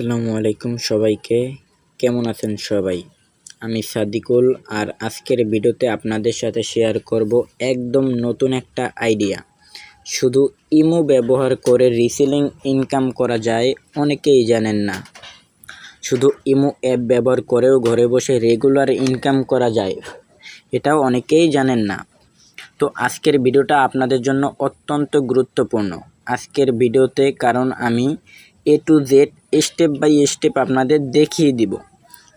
আসসালামু আলাইকুম সবাইকে। কেমন আছেন সবাই? আমি সাদিকুল আর আজকের ভিডিওতে আপনাদের সাথে শেয়ার করব একদম নতুন একটা আইডিয়া শুধু ইমো ব্যবহার করে রিসেলিং ইনকাম করা যায়, অনেকেই জানেন না। শুধু ইমো অ্যাপ ব্যবহার করেও ঘরে বসে রেগুলার ইনকাম করা যায়, এটাও অনেকেই জানেন না। তো আজকের ভিডিওটা আপনাদের জন্য অত্যন্ত গুরুত্বপূর্ণ। আজকের ভিডিওতে কারণ আমি A to Z step by step আপনাদের দেখিয়ে দিব।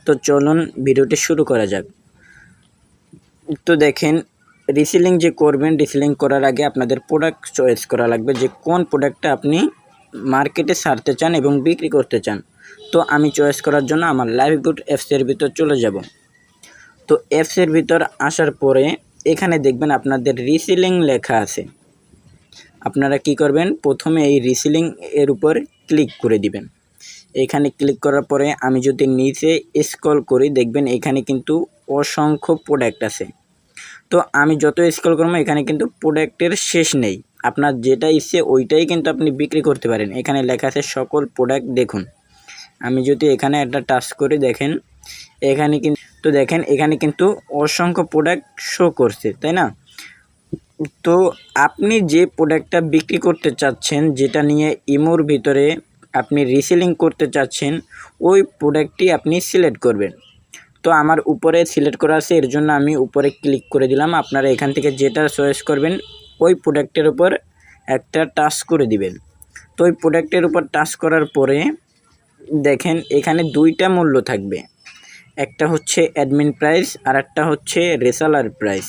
তো চলুন ভিডিওটি শুরু করা যাক। তো দেখেন রিসেলিং যে করবেন রিসেলিং করার আগে আপনাদের প্রোডাক্ট চয়েস করা লাগবে যে কোন প্রোডাক্টটা আপনি মার্কেটে ছাড়তে চান এবং বিক্রি করতে চান। তো আমি চয়েস করার জন্য আমার লাইভ গুড অ্যাপসের ভিতর চলে যাব। তো অ্যাপসের ভিতর আসার পরে এখানে দেখবেন আপনাদের রিসেলিং লেখা আছে। আপনারা কি করবেন? প্রথমে এই রিসেলিং এর উপর ক্লিক করে দিবেন। এখানে ক্লিক করার পরে আমি যদি নিচে স্ক্রল করি, দেখবেন এখানে কিন্তু অসংখ্য প্রোডাক্ট আছে। তো আমি যত স্ক্রল করব, এখানে কিন্তু প্রোডাক্টের শেষ নেই। আপনার যেটা ইচ্ছে, ওইটাই কিন্তু আপনি বিক্রি করতে পারেন। এখানে লেখা আছে, সকল প্রোডাক্ট দেখুন। আমি যদি এখানে একটা টাচ করে, দেখেন, এখানে কিন্তু তো দেখেন, এখানে কিন্তু অসংখ্য প্রোডাক্ট শো করছে, তাই না? তো আপনি যে প্রোডাক্টটা বিক্রি করতে চাচ্ছেন, যেটা নিয়ে ইমোর ভিতরে আপনি রিসেলিং করতে চাচ্ছেন, ওই প্রোডাক্টটি আপনি সিলেক্ট করবেন। তো আমার উপরে সিলেক্ট করা আছে, এর জন্য আমি উপরে ক্লিক করে দিলাম। আপনারা এখান থেকে যেটা চয়েস করবেন, ওই প্রোডাক্টের উপর একটা টাচ করে দিবেন। তো ওই প্রোডাক্টের উপর টাচ করার পরে দেখেন, এখানে দুইটা মূল্য থাকবে। একটা হচ্ছে অ্যাডমিন প্রাইস আর একটা হচ্ছে রেসালার প্রাইস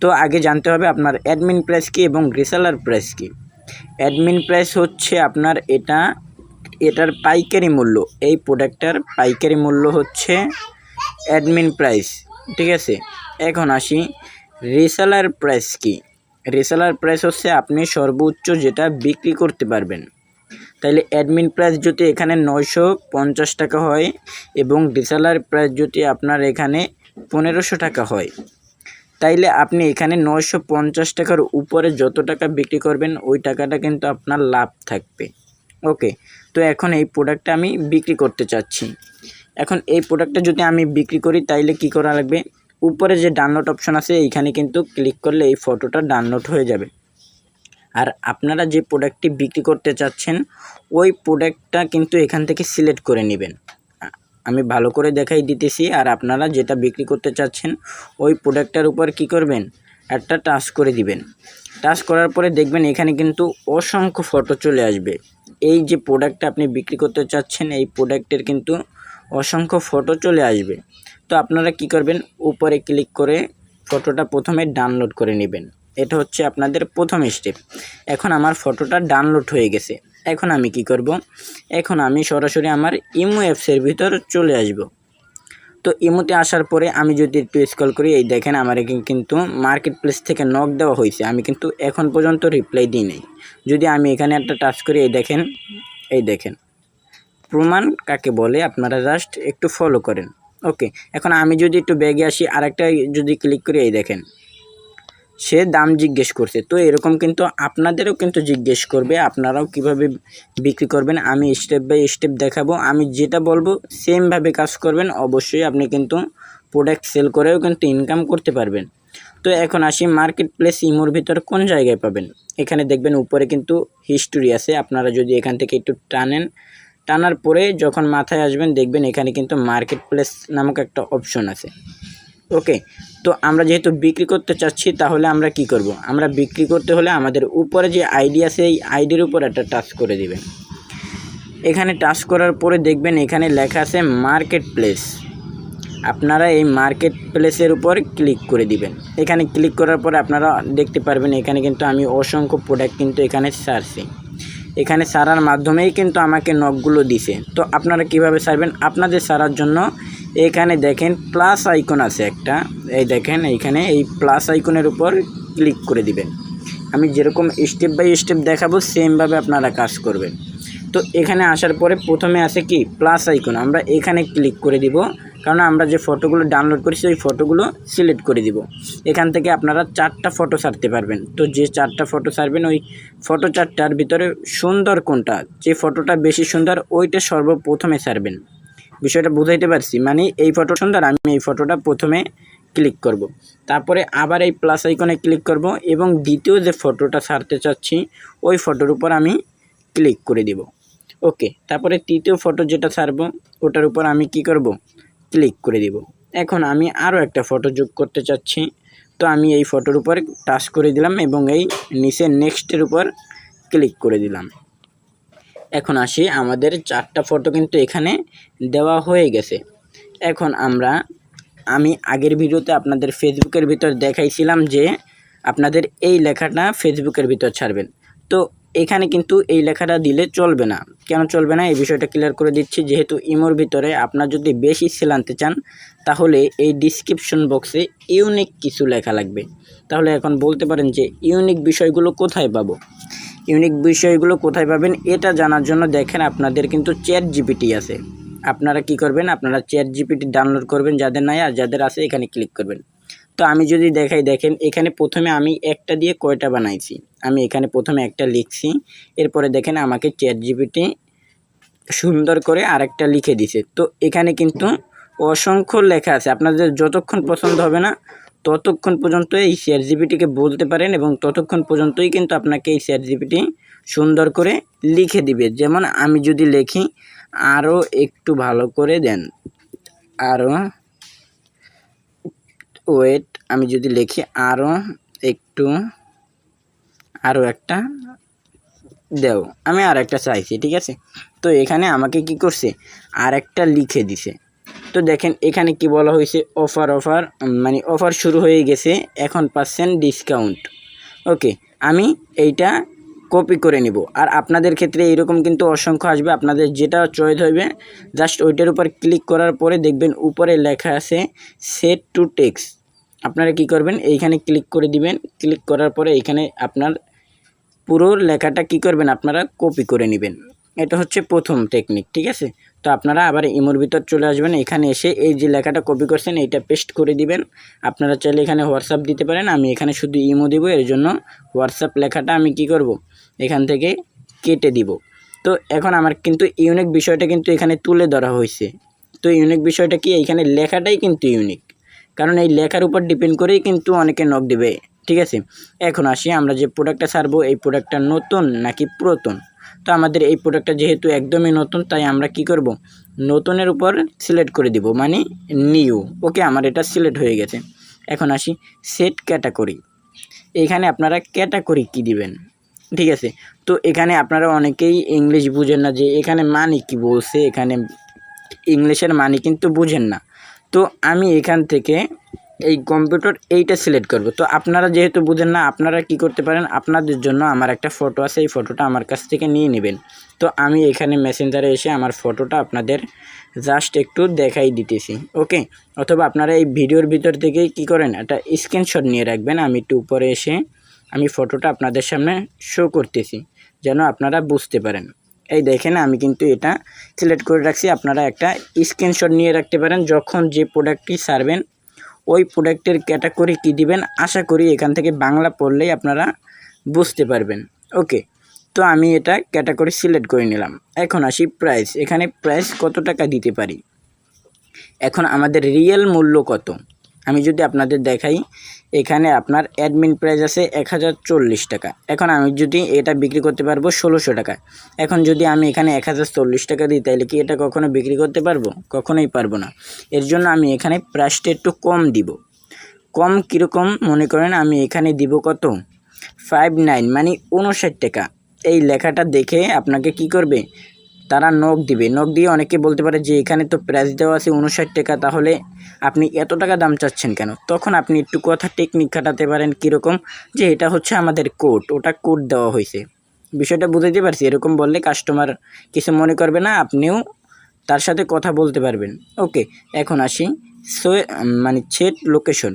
তো আগে জানতে হবে আপনার অ্যাডমিন প্রাইস কী এবং রিসেলার প্রাইস কী। অ্যাডমিন প্রাইস হচ্ছে আপনার এটা এটার পাইকারি মূল্য, এই প্রোডাক্টটার পাইকারি মূল্য হচ্ছে অ্যাডমিন প্রাইস ঠিক আছে? এখন আসি রিসেলার প্রাইস কি? রিসেলার প্রাইস হচ্ছে আপনি সর্বোচ্চ যেটা বিক্রি করতে পারবেন। তাইলে অ্যাডমিন প্রাইস যদি এখানে নয়শো পঞ্চাশ টাকা হয় এবং রিসেলার প্রাইস যদি আপনার এখানে পনেরোশো টাকা হয়, তাইলে আপনি এখানে নয়শো পঞ্চাশ টাকার উপরে যত টাকা বিক্রি করবেন, ওই টাকাটা কিন্তু আপনার লাভ থাকবে। ওকে তো এখন এই প্রোডাক্টটা আমি বিক্রি করতে চাচ্ছি। এখন এই প্রোডাক্টটা যদি আমি বিক্রি করি, তাইলে কি করা লাগবে? উপরে যে ডাউনলোড অপশন আছে, এইখানে কিন্তু ক্লিক করলে এই ফটোটা ডাউনলোড হয়ে যাবে। আর আপনারা যে প্রোডাক্টটি বিক্রি করতে চাচ্ছেন, ওই প্রোডাক্টটা কিন্তু এখান থেকে সিলেক্ট করে নেবেন। আমি ভালো করে দেখাই দিতেছি, আর আপনারা যেটা বিক্রি করতে চাচ্ছেন, ওই প্রোডাক্টটার উপর কি করবেন? একটা টাচ করে দিবেন। টাচ করার পরে দেখবেন এখানে কিন্তু অসংখ্য ফটো চলে আসবে। এই যে প্রোডাক্টটা আপনি বিক্রি করতে চাচ্ছেন, এই প্রোডাক্টের কিন্তু অসংখ্য ফটো চলে আসবে। তো আপনারা কি করবেন, উপরে ক্লিক করে ফটোটা প্রথমে ডাউনলোড করে নেবেন। এটা হচ্ছে আপনাদের প্রথম স্টেপ এখন আমার ফটোটা ডাউনলোড হয়ে গেছে। এখন আমি কি করব, এখন আমি সরাসরি আমার ইমো অ্যাপসের ভিতর চলে আসব। তো ইমোতে আসার পরে আমি যদি একটু স্কল করি, এই দেখেন আমার কিন্তু মার্কেট প্লেস থেকে নক দেওয়া হয়েছে আমি কিন্তু এখন পর্যন্ত রিপ্লাই দিই নাই। যদি আমি এখানে একটা টাচ করি, এই দেখেন এই দেখেন। প্রমাণ কাকে বলে, আপনারা জাস্ট একটু ফলো করেন। ওকে এখন আমি যদি একটু ব্যাগে আসি, আরেকটা যদি ক্লিক করি, এই দেখেন। সে দাম জিজ্ঞেস করছে। তো এরকম কিন্তু আপনাদেরও কিন্তু জিজ্ঞেস করবে, আপনারাও কীভাবে বিক্রি করবেন, আমি স্টেপ বাই স্টেপ দেখাবো। আমি যেটা বলব সেমভাবে কাজ করবেন, অবশ্যই আপনি কিন্তু প্রোডাক্ট সেল করেও কিন্তু ইনকাম করতে পারবেন। তো এখন আসি মার্কেট প্লেস ইমোর ভিতর কোন জায়গায় পাবেন? এখানে দেখবেন উপরে কিন্তু হিস্টোরি আছে, আপনারা যদি এখান থেকে একটু টানেন, টানার পরে যখন মাথায় আসবেন, দেখবেন এখানে কিন্তু মার্কেট প্লেস নামক একটা অপশন আছে। ওকে তো আমরা যেহেতু বিক্রি করতে চাচ্ছি, তাহলে আমরা কি করব। আমরা বিক্রি করতে হলে আমাদের উপরে যে আইডি আছে, এই আইডির উপর একটা টাচ করে দিবেন। এখানে টাচ করার পরে দেখবেন এখানে লেখা আছে মার্কেট প্লেস আপনারা এই মার্কেট প্লেসের উপর ক্লিক করে দিবেন। এখানে ক্লিক করার পরে আপনারা দেখতে পারবেন, এখানে কিন্তু আমি অসংখ্য প্রোডাক্ট কিন্তু এখানে সারছি। এখানে সারার মাধ্যমেই কিন্তু আমাকে নখগুলো দিছে। তো আপনারা কীভাবে সারবেন? আপনাদের সারার জন্য এখানে দেখেন প্লাস আইকন আছে একটা। এই দেখেন এইখানে এই প্লাস আইকনের উপর ক্লিক করে দিবেন। আমি যেরকম স্টেপ বাই স্টেপ দেখাবো সেমভাবে আপনারা কাজ করবেন। তো এখানে আসার পরে প্রথমে আছে কি? প্লাস আইকন আমরা এখানে ক্লিক করে দিব। কারণ আমরা যে ফটোগুলো ডাউনলোড করেছি, ওই ফটোগুলো সিলেক্ট করে দিব। এখান থেকে আপনারা চারটা ফটো ছাড়তে পারবেন। তো যে চারটা ফটো ছাড়বেন, ওই ফটো চারটার ভিতরে সুন্দর কোনটা? যে ফটোটা বেশি সুন্দর, ওইটা সর্বপ্রথমে ছাড়বেন। বিষয়টা বুঝাইতে পারছি। মানে এই ফটো সুন্দর আমি এই ফটোটা প্রথমে ক্লিক করব। তারপরে আবার এই প্লাস আইকনে ক্লিক করব এবং দ্বিতীয় যে ফটোটা ছাড়তে চাচ্ছি, ওই ফটোর উপর আমি ক্লিক করে দিব। ওকে তারপরে তৃতীয় ফটো যেটা ছাড়বো, ওটার উপর আমি কি করব? ক্লিক করে দিব। এখন আমি আরও একটা ফটো যোগ করতে চাচ্ছি। তো আমি এই ফটোর উপর টাচ করে দিলাম এবং এই নিচে নেক্সটের উপর ক্লিক করে দিলাম। এখন আসি, আমাদের চারটা ফটো কিন্তু এখানে দেওয়া হয়ে গেছে। এখন আমরা, আমি আগের ভিডিওতে আপনাদের ফেসবুকের ভিতর দেখাইছিলাম যে আপনাদের এই লেখাটা ফেসবুকের ভিতর ছাড়বেন। তো এখানে কিন্তু এই লেখাটা দিলে চলবে না। কেন চলবে না? এই বিষয়টা ক্লিয়ার করে দিচ্ছি। যেহেতু ইমোর ভিতরে আপনার যদি বেশি সেল আনতে চান, তাহলে এই ডিসক্রিপশন বক্সে ইউনিক কিছু লেখা লাগবে। তাহলে এখন বলতে পারেন যে ইউনিক বিষয়গুলো কোথায় পাবো? ইউনিক বিষয়গুলো কোথায় পাবেন এটা জানার জন্য দেখেন আপনাদের কিন্তু চ্যাট জিপিটি আছে। আপনারা কি করবেন? আপনারা চ্যাট জিপিটি ডাউনলোড করবেন যাদের নাই আর যাদের আছে এখানে ক্লিক করবেন। তো আমি যদি দেখাই, দেখেন এখানে প্রথমে আমি একটা দিয়ে কয়টা বানাইছি? আমি এখানে প্রথমে একটা লিখছি, এরপরে দেখেন আমাকে চ্যাট জিপিটি সুন্দর করে আরেকটা লিখে দিছে। তো এখানে কিন্তু অসংখ্য লেখা আছে। আপনাদের যতক্ষণ পছন্দ হবে না ততক্ষণ পর্যন্ত এই শেয়ার জিপিটিকে বলতে পারেন এবং ততক্ষণ পর্যন্তই কিন্তু আপনাকে এই শেয়ার জিপিটি সুন্দর করে লিখে দিবে। যেমন আমি যদি লিখি আরও একটু ভালো করে দেন। আরও ওয়েট, আমি যদি লিখি আরও একটু আরও একটা দেও। আমি আর একটা চাইছি, ঠিক আছে? তো এখানে আমাকে কি করছে? আর একটা লিখে দিছে। তো দেখেন, এখানে কি বলা হয়েছে? অফার অফার মানে অফার শুরু হয়ে গেছে। এখন পাচ্ছেন ডিসকাউন্ট ওকে, আমি এইটা কপি করে নিব। আর আপনাদের ক্ষেত্রে এরকম কিন্তু অসংখ্য আসবে। আপনাদের যেটা চয়েস হবে জাস্ট ওইটার উপর ক্লিক করার পরে দেখবেন উপরে লেখা আছে সেট টু টেক্স আপনারা কি করবেন? এইখানে ক্লিক করে দিবেন। ক্লিক করার পরে এখানে আপনার পুরো লেখাটা কি করবেন? আপনারা কপি করে নেবেন। এটা হচ্ছে প্রথম টেকনিক ঠিক আছে? তো আপনারা আবার ইমোর ভিতর চলে আসবেন। এখানে এসে এই যে লেখাটা কপি করছেন, এইটা পেস্ট করে দিবেন। আপনারা চাইলে এখানে হোয়াটসঅ্যাপ দিতে পারেন। আমি এখানে শুধু ইমো দিব, এর জন্য হোয়াটসঅ্যাপ লেখাটা আমি কি করব? এখান থেকে কেটে দিব। তো এখন আমার কিন্তু ইউনিক বিষয়টা কিন্তু এখানে তুলে ধরা হয়েছে। তো ইউনিক বিষয়টা কি? এইখানে লেখাটাই কিন্তু ইউনিক কারণ এই লেখার উপর ডিপেন্ড করেই কিন্তু অনেকে নক দেবে। ঠিক আছে? এখন আসি, আমরা যে প্রোডাক্টটা ছাড়বো, এই প্রোডাক্টটা নতুন নাকি পুরাতন? তো আমাদের এই প্রোডাক্টটা যেহেতু একদমই নতুন, তাই আমরা কি করব? নতুনের উপর সিলেক্ট করে দিব মানে নিউ ওকে আমার এটা সিলেক্ট হয়ে গেছে। এখন আসি সেট ক্যাটাগরি এখানে আপনারা ক্যাটাগরি কি দিবেন? ঠিক আছে? তো এখানে আপনারা অনেকেই ইংলিশ বুঝেন না যে এখানে মানে কি বলছে, এখানে ইংলিশের মানে কিন্তু বুঝেন না। তো আমি এখান থেকে এই কম্পিউটার এইটা সিলেক্ট করব। তো আপনারা যেহেতু বুঝেন না, আপনারা কি করতে পারেন, আপনাদের জন্য আমার একটা ফটো আছে, এই ফটোটা আমার কাছ থেকে নিয়ে নেবেন। তো আমি এখানে মেসেঞ্জারে এসে আমার ফটোটা আপনাদের জাস্ট একটু দেখাই দিতেছি ওকে অথবা আপনারা এই ভিডিওর ভিতর থেকেই কি করেন, একটা স্ক্রিনশট নিয়ে রাখবেন, আমি একটু উপরে এসে আমি ফটোটা আপনাদের সামনে শো করতেছি, যেন আপনারা বুঝতে পারেন। এই দেখেন, আমি কিন্তু এটা সিলেক্ট করে রাখছি, আপনারা একটা স্ক্রিনশট নিয়ে রাখতে পারেন, যখন যে প্রোডাক্টটি সারবেন ওই প্রোডাক্টের ক্যাটাগরি কি দিবেন? আশা করি এখান থেকে বাংলা পড়লেই আপনারা বুঝতে পারবেন। ওকে, তো আমি এটা ক্যাটাগরি সিলেক্ট করে নিলাম। এখন আসি প্রাইস। এখানে প্রাইস কত টাকা দিতে পারি? এখন আমাদের রিয়েল মূল্য কত? আমি যদি আপনাদের দেখাই এখানে আপনার অ্যাডমিন প্রাইস আছে এক হাজার চল্লিশ টাকা। এখন আমি যদি এটা বিক্রি করতে পারব ষোলোশো টাকা। এখন যদি আমি এখানে এক হাজার চল্লিশ টাকা দিই, তাহলে কি এটা কখনো বিক্রি করতে পারব? কখনোই পারব না। এর জন্য আমি এখানে প্রাইসটা একটু কম দিব। কম কীরকম? মনে করেন আমি এখানে দিব কত? ফাইভ নাইন মানে উনষাট টাকা। এই লেখাটা দেখে আপনাকে কি করবে? তারা নখ দিবে। নখ দিয়ে অনেকে বলতে পারে যে, এখানে তো প্রাইস দেওয়া আছে উনষাট টাকা, তাহলে আপনি এত টাকা দাম চাচ্ছেন কেন? তখন আপনি একটু কথা টেকনিক খাটাতে পারেন কীরকম যে, এটা হচ্ছে আমাদের কোড ওটা কোড দেওয়া হয়েছে। বিষয়টা বুঝাইতে পারছি, এরকম বললে কাস্টমার কিছু মনে করবে না, আপনিও তার সাথে কথা বলতে পারবেন। ওকে, এখন আসি, সো মানে সেট লোকেশন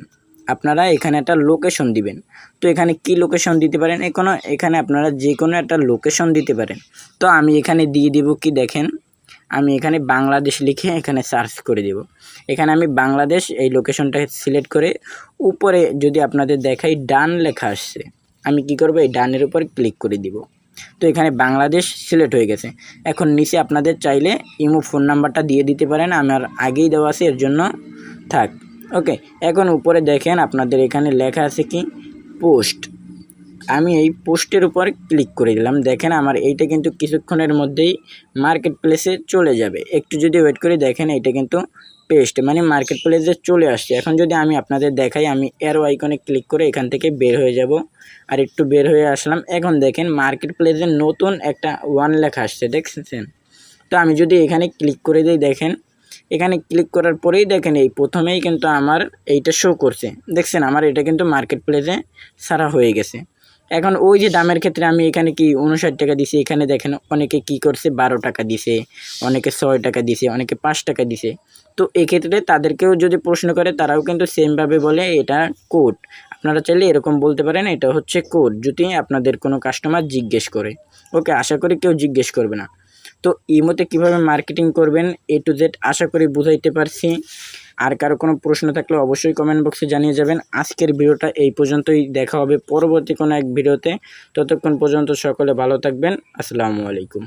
আপনারা এখানে একটা লোকেশন দিবেন। তো এখানে কি লোকেশন দিতে পারেন? এখনও এখানে আপনারা যে কোনো একটা লোকেশন দিতে পারেন। তো আমি এখানে দিয়ে দিব কি দেখেন? আমি এখানে বাংলাদেশ লিখে এখানে সার্চ করে দেব। এখানে আমি বাংলাদেশ এই লোকেশনটা সিলেক্ট করে উপরে যদি আপনাদের দেখাই ডান লেখা আসছে, আমি কি করব? এই ডানের উপর ক্লিক করে দিব। তো এখানে বাংলাদেশ সিলেক্ট হয়ে গেছে। এখন নিচে আপনাদের চাইলে ইমো ফোন নাম্বারটা দিয়ে দিতে পারেন। আমার আগেই দেওয়া আছে, এর জন্য থাক। ওকে এখন উপরে দেখেন আপনাদের এখানে লেখা আছে কি? পোস্ট। আমি এই পোস্টের উপর ক্লিক করে দিলাম। দেখেন আমার এইটা কিন্তু কিছুক্ষণের মধ্যেই মার্কেট প্লেসে চলে যাবে। একটু যদি ওয়েট করে দেখেন, এইটা কিন্তু পেস্ট মানে মার্কেট প্লেসে চলে আসছে। এখন যদি আমি আপনাদের দেখাই, আমি এরো আইকনে ক্লিক করে এখান থেকে বের হয়ে যাব। আর একটু বের হয়ে আসলাম। এখন দেখেন মার্কেট প্লেসে নতুন একটা ওয়ান লেখা আসছে, দেখছেন? তো আমি যদি এখানে ক্লিক করে দিই, দেখেন এখানে ক্লিক করার পরেই দেখেন এই প্রথমেই কিন্তু আমার এইটা শো করছে। দেখছেন? আমার এটা কিন্তু মার্কেট প্লেসে সারা হয়ে গেছে। এখন ওই যে দামের ক্ষেত্রে আমি এখানে কি উনষাট টাকা দিছি? এখানে দেখেন অনেকে কি করছে? বারো টাকা দিছে, অনেকে ছয় টাকা দিছে, অনেকে পাঁচ টাকা দিছে। তো এক্ষেত্রে তাদেরকেও যদি প্রশ্ন করে, তারাও কিন্তু সেমভাবে বলে, এটা কোড আপনারা চাইলে এরকম বলতে পারেন, এটা হচ্ছে কোড যদি আপনাদের কোনো কাস্টমার জিজ্ঞেস করে। ওকে, আশা করি কেউ জিজ্ঞেস করবে না। তো ইমোতে কীভাবে মার্কেটিং করবেন এ টু জেড আশা করি বুঝাইতে পারছি। আর কারও কোনো প্রশ্ন থাকলে অবশ্যই কমেন্ট বক্সে জানিয়ে যাবেন। আজকের ভিডিওটা এই পর্যন্তই, দেখা হবে পরবর্তী কোনো এক ভিডিওতে। ততক্ষণ পর্যন্ত সকলে ভালো থাকবেন। আসসালামু আলাইকুম।